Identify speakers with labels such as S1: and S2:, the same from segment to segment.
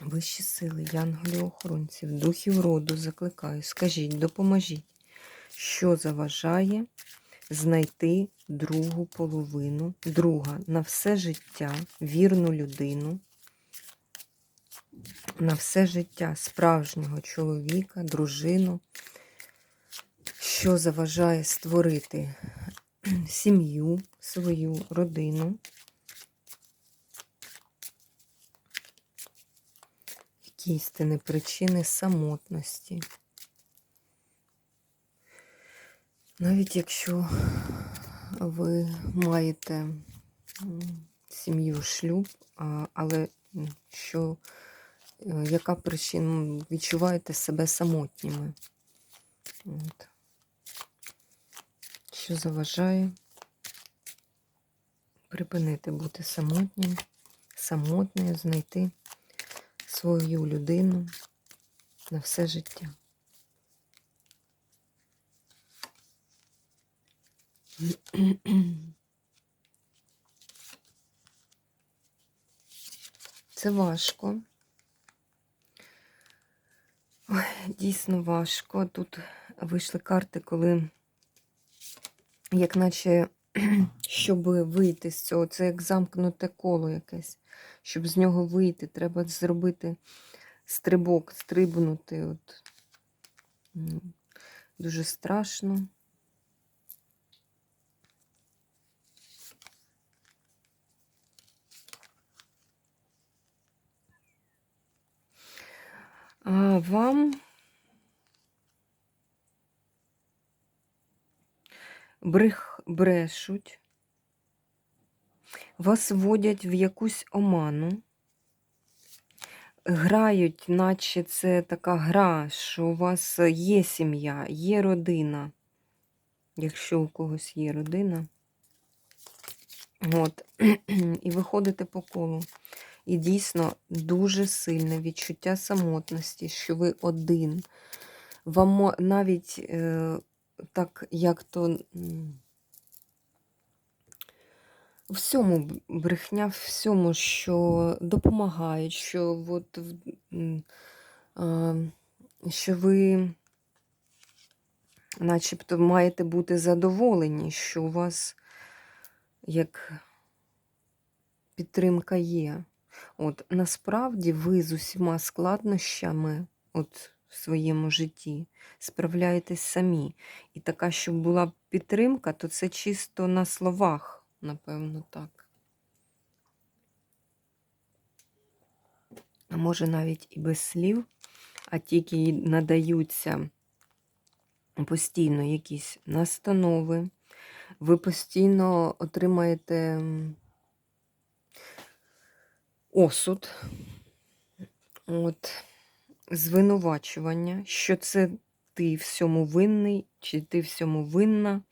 S1: Вищі сили, янголів охоронців, духів роду закликаю. Скажіть, допоможіть, що заважає знайти другу половину, друга на все життя, вірну людину, на все життя справжнього чоловіка, дружину, що заважає створити сім'ю, свою родину. Істини причини самотності. Навіть якщо ви маєте сім'ю, шлюб, але що, е, яка причина відчуваєте себе самотніми? От. Що заважає припинити бути самотнім, самотною, знайти свою людину на все життя. Це важко. Ой, дійсно важко. Тут вийшли карти, коли, як наче, щоб вийти з цього, це як замкнуте коло якесь щоб з нього вийти, треба зробити стрибок, стрибнути. От. Дуже страшно. А вам брех, брешуть, вас вводять в якусь оману, грають, наче це така гра, що у вас є сім'я, є родина, якщо у когось є родина. От, І виходите по колу. І дійсно дуже сильне відчуття самотності, що ви один. Вам навіть е, так, як то всьому брехня, всьому, що допомагають, що от, що ви начебто маєте бути задоволені, що у вас як підтримка є. От Насправді ви з усіма складнощами от, в своєму житті справляєтесь самі. І така, щоб була підтримка, то це чисто на словах напевно, так. А може навіть і без слів, а тільки надаються постійно якісь настанови, ви постійно отримаєте осуд, от, звинувачування, що це ти всьому винний, чи ти всьому винна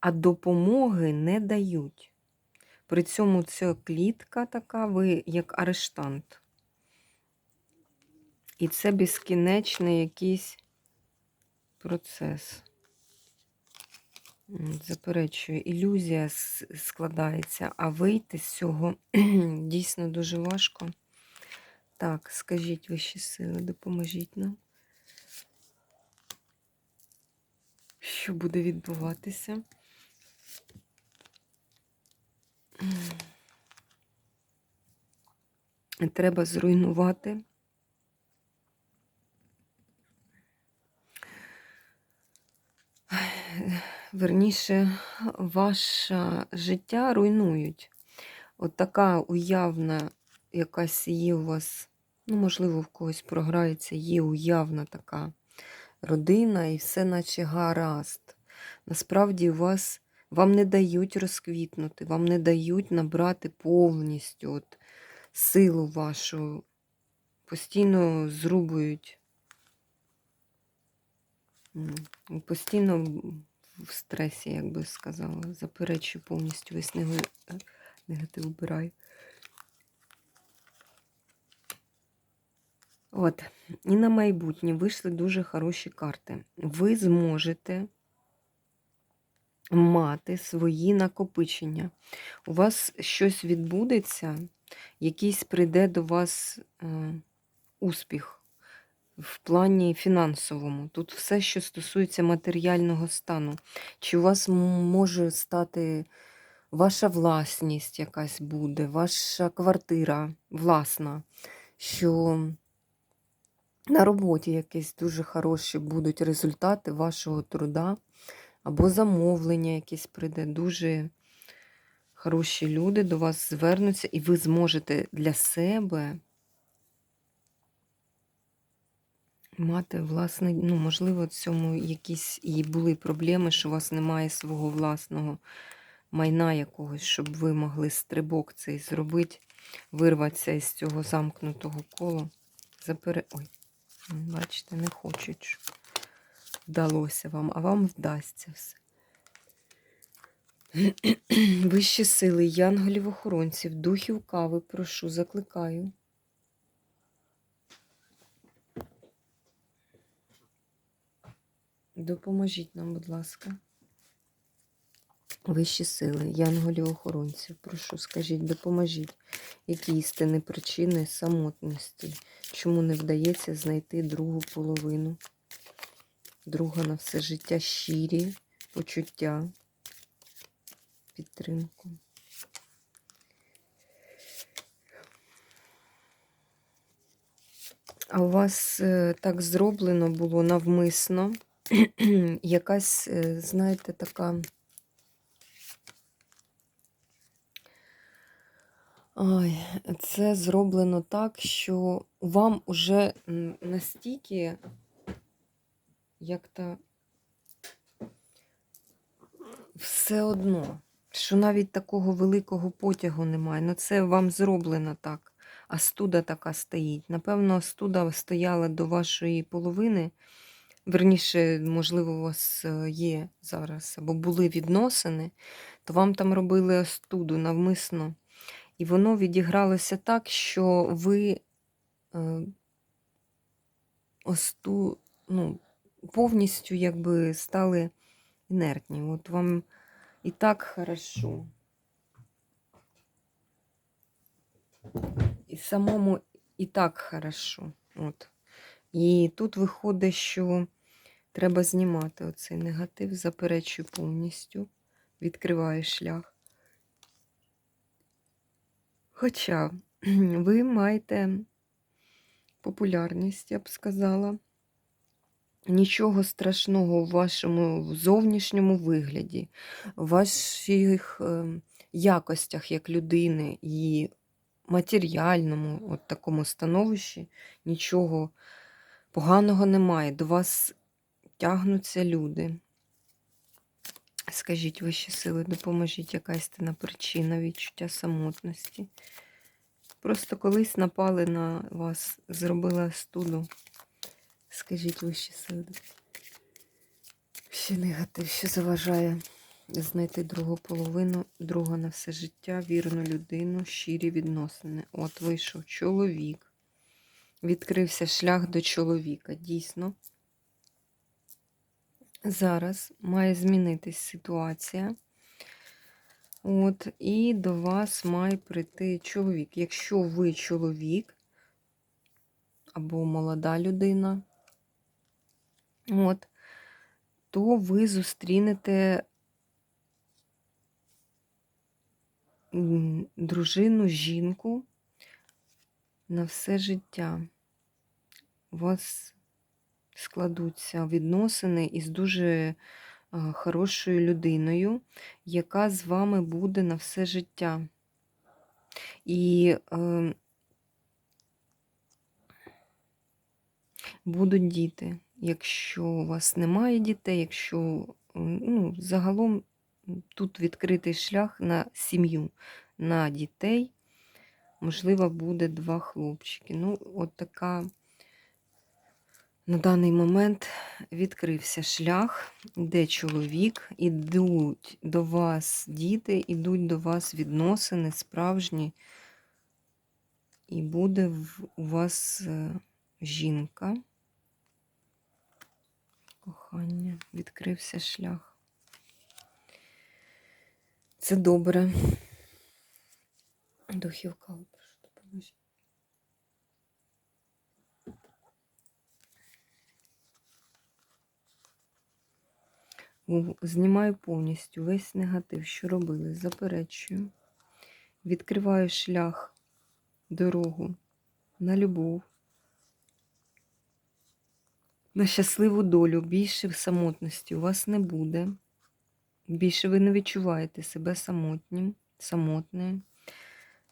S1: а допомоги не дають. При цьому ця клітка така, ви як арештант. І це безкінечний якийсь процес. Заперечую, ілюзія складається, а вийти з цього дійсно дуже важко. Так, скажіть вищі сили, допоможіть нам. Що буде відбуватися? Треба зруйнувати. Верніше, ваше життя руйнують. От така уявна якась є у вас, ну, можливо, в когось програється, є уявна така родина, і все наче гаразд. Насправді у вас вам не дають розквітнути, вам не дають набрати повністю от, силу вашу, постійно зрубують Постійно в стресі, як би сказала. Заперечую повністю весь нега- негатив убираю. От, і на майбутнє вийшли дуже хороші карти. Ви зможете мати свої накопичення. У вас щось відбудеться, якийсь прийде до вас е, успіх в плані фінансовому. Тут все, що стосується матеріального стану. Чи у вас може стати ваша власність якась буде, ваша квартира власна, що на роботі якісь дуже хороші будуть результати вашого труда, або замовлення якесь прийде. Дуже хороші люди до вас звернуться, і ви зможете для себе мати власний, ну, можливо, в цьому якісь і були проблеми, що у вас немає свого власного майна якогось, щоб ви могли стрибок цей зробити, вирватися із цього замкнутого кола. Запере... Ой, бачите, не хочуть, вдалося вам, а вам вдасться все. Вищі сили, янголів-охоронців, духів кави, прошу, закликаю. Допоможіть нам, будь ласка. Вищі сили, янголів-охоронців, прошу, скажіть, допоможіть, які істинні причини самотності, чому не вдається знайти другу половину, друга на все життя, щирі почуття, підтримку. А у вас е, так зроблено було навмисно, якась, е, знаєте, така. Ой, це зроблено так, що вам уже м, настільки як-то все одно, що навіть такого великого потягу немає. Ну це вам зроблено так. А студа така стоїть. Напевно, студа стояла до вашої половини. Верніше, можливо, у вас е, є зараз, або були відносини, то вам там робили остуду навмисно. І воно відігралося так, що ви е, осту, ну, повністю якби стали інертні. От вам і так хорошо. І самому і так хорошо. От. І тут виходить, що треба знімати оцей негатив, заперечую повністю, відкриваю шлях. Хоча ви маєте популярність, я б сказала. Нічого страшного в вашому зовнішньому вигляді, в ваших е, якостях як людини і матеріальному от такому становищі нічого поганого немає. До вас тягнуться люди. Скажіть вищі сили, допоможіть яка істинна причина відчуття самотності. Просто колись напали на вас, зробили студу. Скажіть вищі сили. Ще негатив, що заважає знайти другу половину, друга на все життя, вірну людину, щирі відносини. От вийшов чоловік. Відкрився шлях до чоловіка. Дійсно. Зараз має змінитись ситуація. От, і до вас має прийти чоловік. Якщо ви чоловік або молода людина, от, то ви зустрінете дружину, жінку на все життя. У вас складуться відносини із дуже хорошою людиною, яка з вами буде на все життя. І е, будуть діти. Якщо у вас немає дітей, якщо ну, загалом тут відкритий шлях на сім'ю, на дітей, можливо, буде два хлопчики. Ну, от така На даний момент відкрився шлях, де чоловік, ідуть до вас діти, ідуть до вас відносини справжні, і буде у вас е, жінка. Кохання, відкрився шлях. Це добре. Духів кал, прошу допоможіть. Знімаю повністю весь негатив, що робили, заперечую. Відкриваю шлях, дорогу на любов, на щасливу долю. Більше в самотності у вас не буде. Більше ви не відчуваєте себе самотнім, самотною.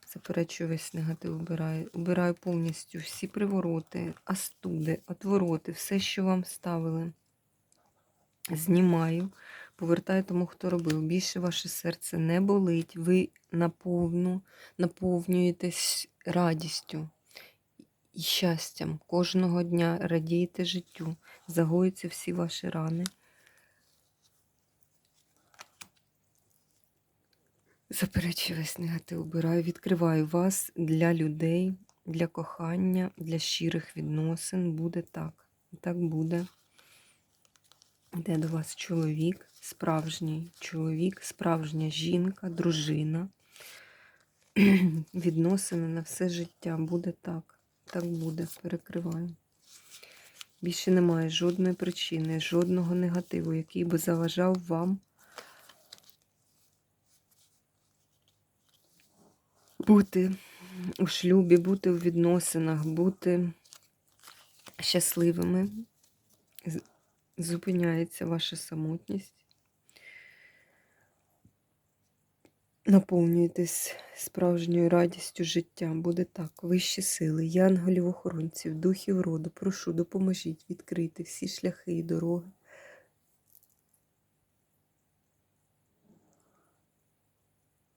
S1: Заперечую весь негатив, убираю. Убираю повністю всі привороти, астуди, отвороти, все, що вам ставили. Знімаю, повертаю тому, хто робив. Більше ваше серце не болить. Ви наповну, наповнюєтесь радістю і щастям. Кожного дня радієте життю, загоюються всі ваші рани. Заперечую весь негатив, убираю, відкриваю вас для людей, для кохання, для щирих відносин. Буде так. Так буде. Йде до вас чоловік, справжній чоловік, справжня жінка, дружина. Відносини на все життя. Буде так. Так буде. Перекриваю. Більше немає жодної причини, жодного негативу, який би заважав вам бути у шлюбі, бути у відносинах, бути щасливими. Зупиняється ваша самотність. Наповнюєтесь справжньою радістю життя. Буде так. Вищі сили, янголів-охоронців, духів роду, прошу, допоможіть відкрити всі шляхи і дороги.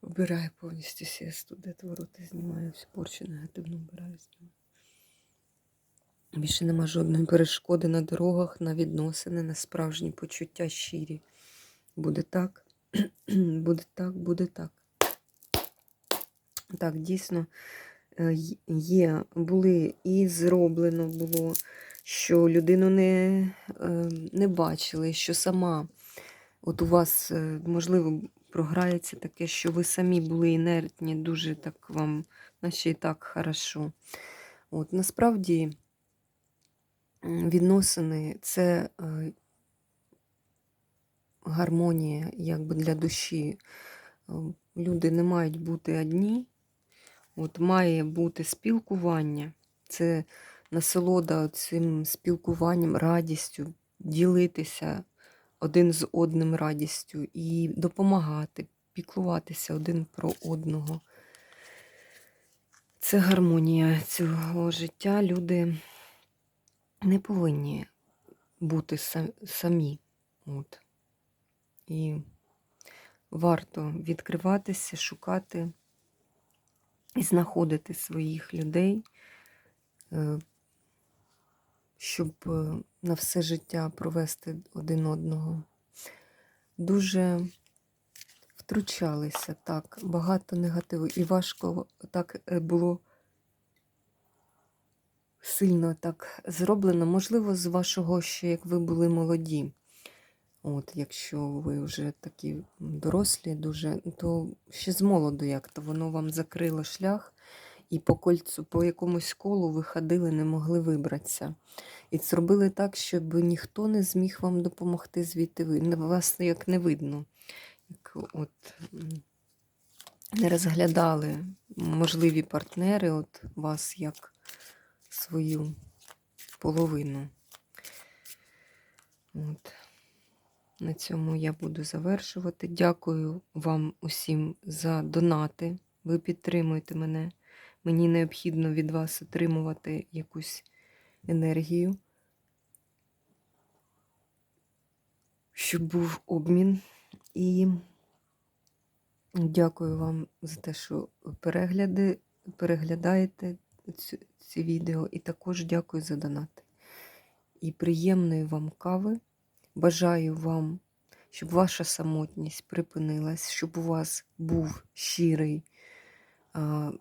S1: Вбираю повністю сісту, де твороти знімаю, всю порчу негативну вбираю знімаю. Більше нема жодної перешкоди на дорогах, на відносини, на справжні почуття щирі. Буде так, буде так, буде так. Так, дійсно е, є, були і зроблено було, що людину не, е, не бачили, що сама, от у вас, е, можливо, програється таке, що ви самі були інертні, дуже так вам, наче і так хорошо. От, насправді відносини це гармонія якби для душі. Люди не мають бути одні. От має бути спілкування. Це насолода цим спілкуванням, радістю, ділитися один з одним радістю і допомагати, піклуватися один про одного. Це гармонія цього життя. Люди не повинні бути самі. От. І варто відкриватися, шукати і знаходити своїх людей, е, щоб е, на все життя провести один одного. Дуже втручалися так, багато негативу. І важко так е, було сильно так зроблено. Можливо, з вашого ще, як ви були молоді. От, якщо ви вже такі дорослі, дуже, то ще з молоду як-то воно вам закрило шлях, і по кольцю, по якомусь колу ви ходили, не могли вибратися. І зробили так, щоб ніхто не зміг вам допомогти звідти ви. Вас як не видно. Як от, не розглядали можливі партнери от вас як свою половину. От. На цьому я буду завершувати. Дякую вам усім за донати. Ви підтримуєте мене. Мені необхідно від вас отримувати якусь енергію, щоб був обмін. І дякую вам за те, що перегляди, переглядаєте ці, відео. І також дякую за донати. і приємної вам кави. Бажаю вам, щоб ваша самотність припинилась, щоб у вас був щирий а,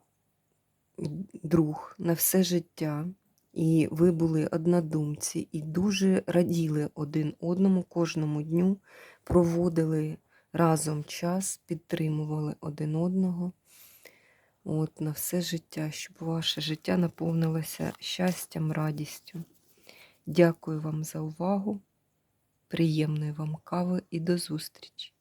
S1: друг на все життя, і ви були однодумці, і дуже раділи один одному кожному дню, проводили разом час, підтримували один одного. От на все життя, щоб ваше життя наповнилося щастям, радістю. Дякую вам за увагу. Приємної вам кави і до зустрічі!